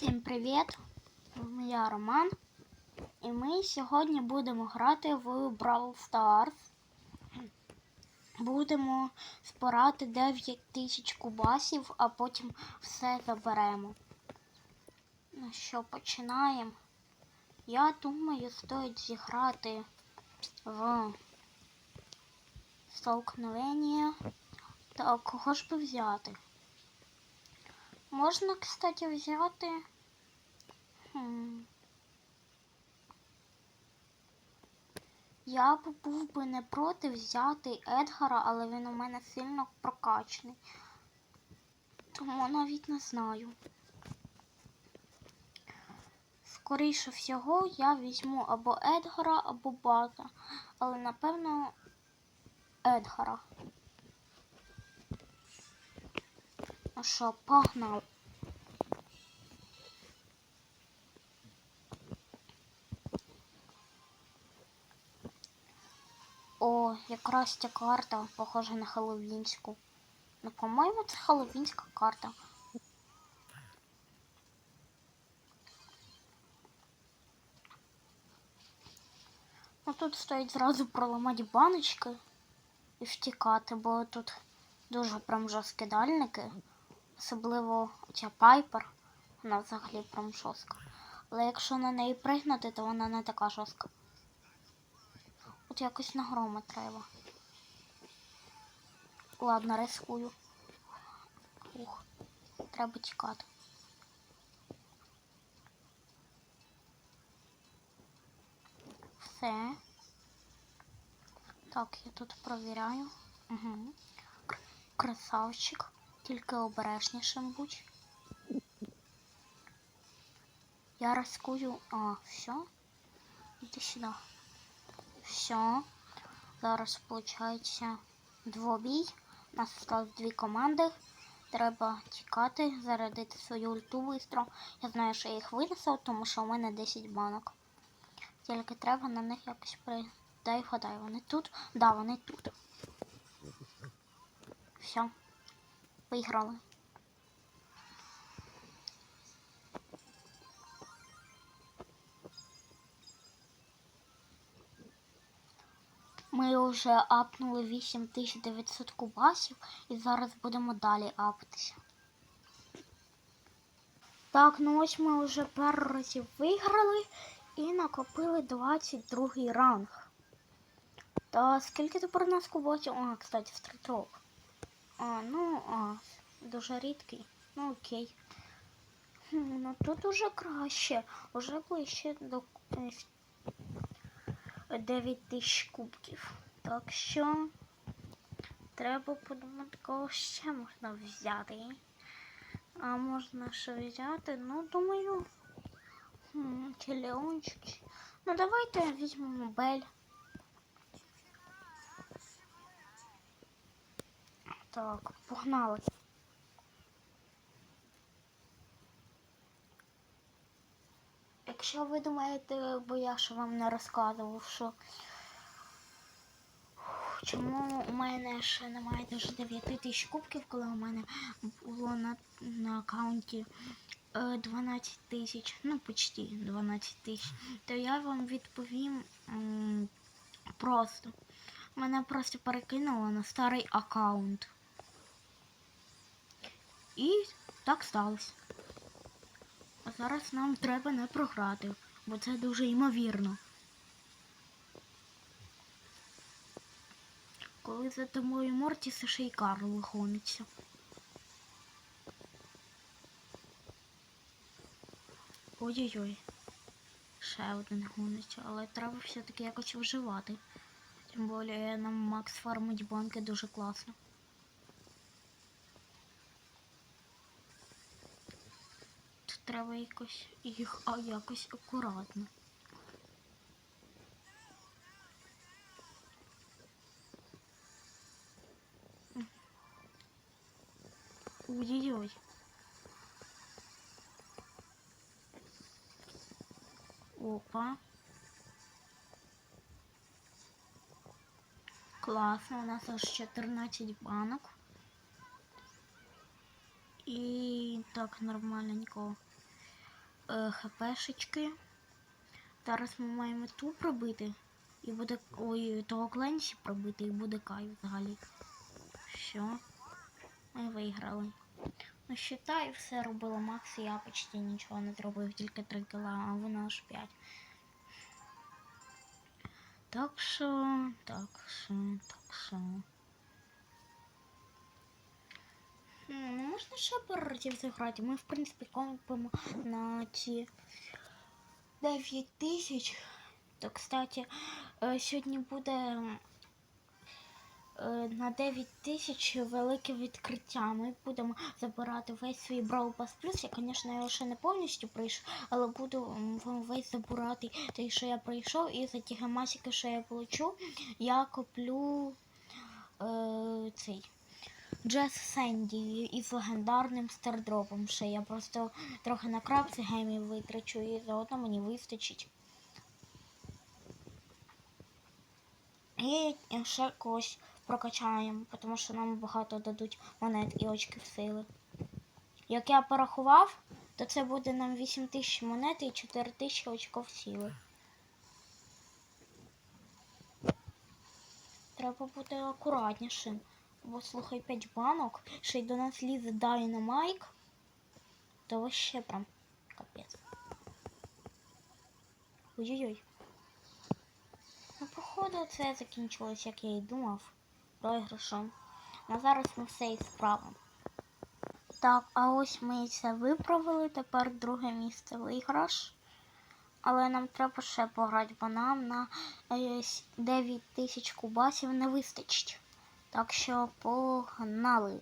Всім привіт! Я Роман. І ми сьогодні будемо грати в Brawl Stars. Будемо збирати 9 тисяч кубасів, а потім все заберемо. Ну що, починаємо. Я думаю, стоїть зіграти в столкновення. Так, кого ж би взяти? Можна, кстати, взяти. Хм. Я б був би не проти взяти Едгара, але він у мене сильно прокачаний. Тому навіть не знаю. Скоріше всього, я візьму або Едгара, або Бата. Але напевно Едгара. Ну що, погнали. О, якраз ця карта похожа на Хеллоуінську. Ну, по-моєму, це Хеллоуінська карта. Ну тут стоїть зразу проламати баночки і втікати, бо тут дуже прям жорсткі дальники. Особливо ця пайпер. Вона взагалі прям жорстка. Але якщо на неї пригнути, то вона не така жорстка. От якось на грома треба. Ладно, рискую. Ух, треба тікати. Все. Так, я тут провіряю. Угу. Красавчик. Тільки обережнішим будь. Я рискую. А, все. Іди сюди. Все. Зараз виходить двобій. У нас осталось дві команди. Треба тікати, зарядити свою ульту бистро. Я знаю, що я їх винесу, тому що у мене 10 банок. Тільки треба на них якось при... Дай вгадай, вони тут? Да, вони тут. Все. Виграли. Ми вже апнули 8900 кубасів і зараз будемо далі апатися. Так, ну ось ми вже пару разів виграли і накопили 22 ранг. Та скільки тепер у нас кубасів? А, кстати, стріток. А, ну, а, дуже рідкий. Ну окей. Ну тут уже краще. Уже ближче до 9 тисяч кубків. Так що треба подумати, кого ще можна взяти. А можна що взяти? Ну, думаю. Хм, Телеончик. Ну давайте візьмемо Бель. Так, погнали. Якщо ви думаєте, бо я ще вам не розказував, що чому у мене ще немає даже 9 тисяч кубків, коли у мене було на, на аккаунті е, 12 тисяч, ну почти 12 тисяч, то я вам відповім просто. Мене просто перекинуло на старий аккаунт. І так сталося. А зараз нам треба не програти, бо це дуже ймовірно. Коли за тобою Мортіс ще й Карл гониться. Ой-ой-ой. Ще один гониться, але треба все-таки якось виживати. Тим більше нам Макс фармить банки дуже класно. Треба якось їх а, якось акуратно. Ой-ой-ой. Опа. Класно, у нас аж 14 банок. І так, нормальненько. Е, хпшечки. Зараз ми маємо ту пробити. І буде. Ой, того Кленсі пробити і буде кайф взагалі. Що? Ми виграли. Ну, считай, все робила Макс, я почти нічого не зробив, тільки 3 кіла, а вона аж 5. Так що, так що, так що. Ну, можна ще разів зіграти. Ми, в принципі, компимо на ці 9 тисяч. То, кстати, е, сьогодні буде е, на 9 тисяч велике відкриття. Ми будемо забирати весь свій Brawl Pass Plus. Я, звісно, його ще не повністю пройшов, але буду вам весь забирати те, що я пройшов, і за ті гамасики, що я получу, я куплю е, цей. Джес Сенді із легендарним стардропом ще. Я просто трохи на крапці геймів витрачу і заодно мені вистачить. І ще когось прокачаємо, тому що нам багато дадуть монет і очків сили. Як я порахував, то це буде нам 8 тисяч монет і 4 тисячі очків сили. Треба бути акуратнішим. Бо слухай 5 банок, ще й до нас лізе Дайнамайк, то вообще прям капець. Ой-ой-ой. Ну, походу, це закінчилось, як я і думав, програшом. На зараз ми все і справимо. Так, а ось ми це виправили. Тепер друге місце виграш. Але нам треба ще пограти, бо нам на е, 9 тисяч кубасів не вистачить. Так що погнали.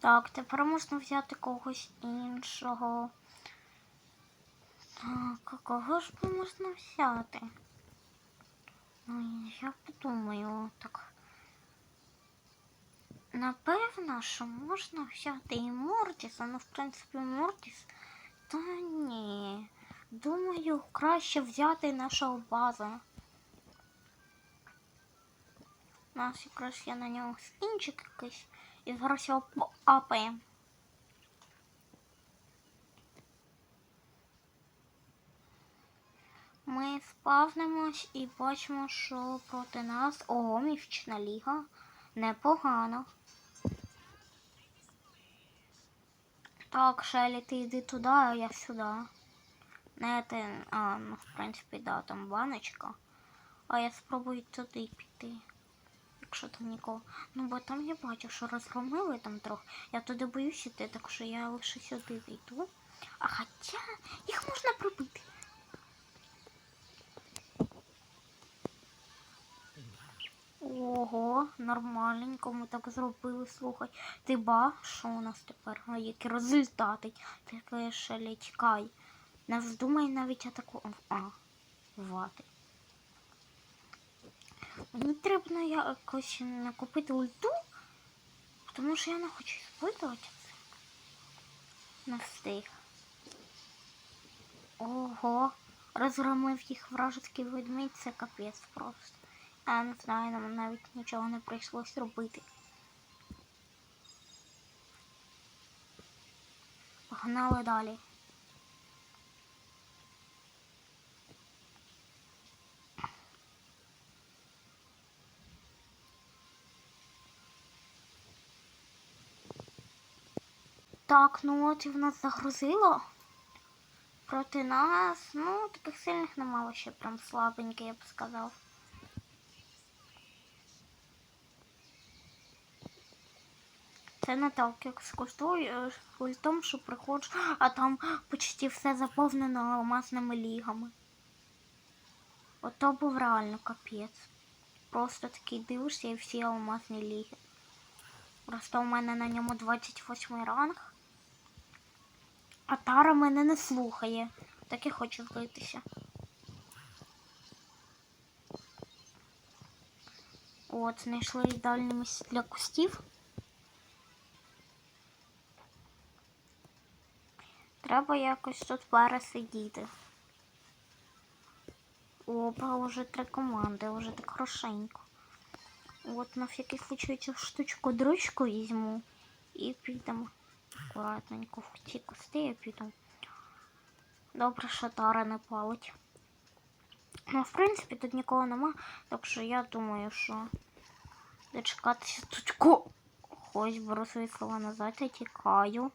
Так, тепер можна взяти когось іншого. Так, а кого ж би можна взяти? Ну, я подумаю, так. Напевно, що можна взяти і Мортіса, ну, в принципі, Мортіс. Та ні. Думаю, краще взяти нашого база. У нас якраз є на нього скінчик якийсь. І зараз його поапаємо. Ми спавнимось і бачимо, що проти нас ого, міфічна ліга. Непогано. Так, Шелі, ти йди туди, а я сюди. Не ти, а, ну, в принципі, да, там баночка. А я спробую туди піти. Якщо там нікого. Ну, бо там я бачу, що розгромили там трохи. Я туди боюсь іти, так що я лише сюди зайду. А хоча їх можна пробити. Ого, нормальненько ми так зробили, слухай. Ти ба, що у нас тепер? А які результати? Таке ще чекай. Не вздумай навіть атаку. А, вати. Мені треба якось накупити ульту, тому що я не хочу спитувати це. Не встиг. Ого, розгромив їх вражеський ведмідь, це капець просто. Я не знаю, нам навіть нічого не прийшлось робити. Погнали далі. Так, ну от і в нас загрузило. Проти нас, ну, таких сильних немало ще прям слабеньке, я б сказав. Це не так, як скуштую ультом, що приходжу, а там почти все заповнено алмазними лігами. Ото був реально капець. Просто такий дивишся і всі алмазні ліги. Просто у мене на ньому 28 ранг. А Тара мене не слухає. Так і хочу злитися. От, знайшли ідеальне місце для кустів. Треба якось тут пересидіти. Опа, уже три команди, уже так хорошенько. От на всякий случай цю штучку дрочку візьму і підемо акуратненько в ці кусти я піду. Добре, що Тара не палить. Ну, в принципі, тут нікого нема, так що я думаю, що дочекатися тут беру свої слова назад і тікаю.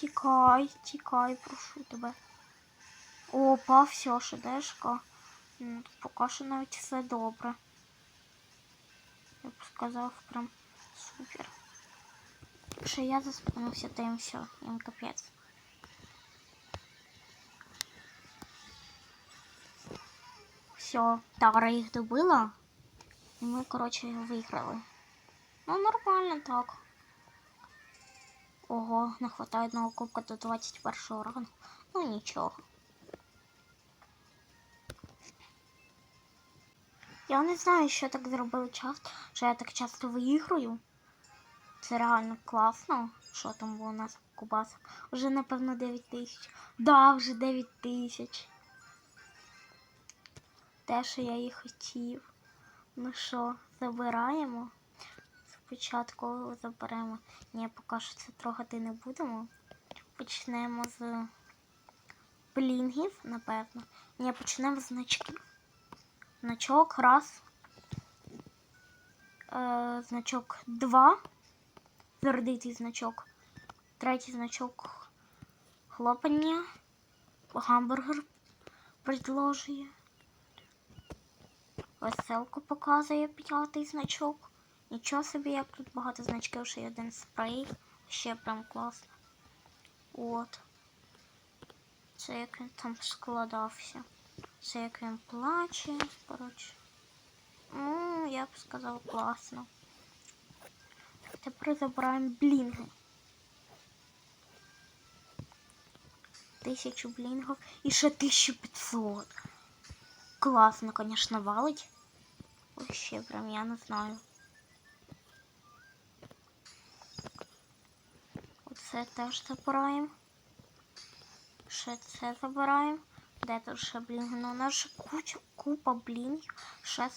Тікай, тікай, прошу тебе. Опа, все, шедешка. Поки що навіть все добре. Я б сказав, прям супер. Якщо я заспавнився, то їм все, їм капець. Все, Тара їх добила. І ми, коротше, виграли. Ну, нормально так. Ого, не хватає одного кубка до 21 рангу. Ну нічого. Я не знаю, що так зробили часто, що я так часто виіграю. Це реально класно. Що там було у нас в кубасах? Уже напевно 9 тисяч. Да, вже 9 тисяч. Те, що я і хотів. Ну що, забираємо? Спочатку заберемо. Ні, поки що це трогати не будемо. Почнемо з блінгів, напевно. Ні, почнемо з значків. Значок раз. Е, значок два. Сердитий значок. Третій значок хлопання. Гамбургер предложує. Веселку показує п'ятий значок. Нічого собі, як тут багато значків, ще й один спрей. Ще прям класно. От. Це як він там складався. Це як він плаче. Коротше. Ну, я б сказав, класно. Тепер забираємо блінги. Тисячу блінгів і ще 1500. Класно, конечно, валить. Вообще, прям я не знаю. Оце теж забираємо. Ще це забираємо. Де тут ще блін? Ну, у нас ще куча, купа блінгів. Ще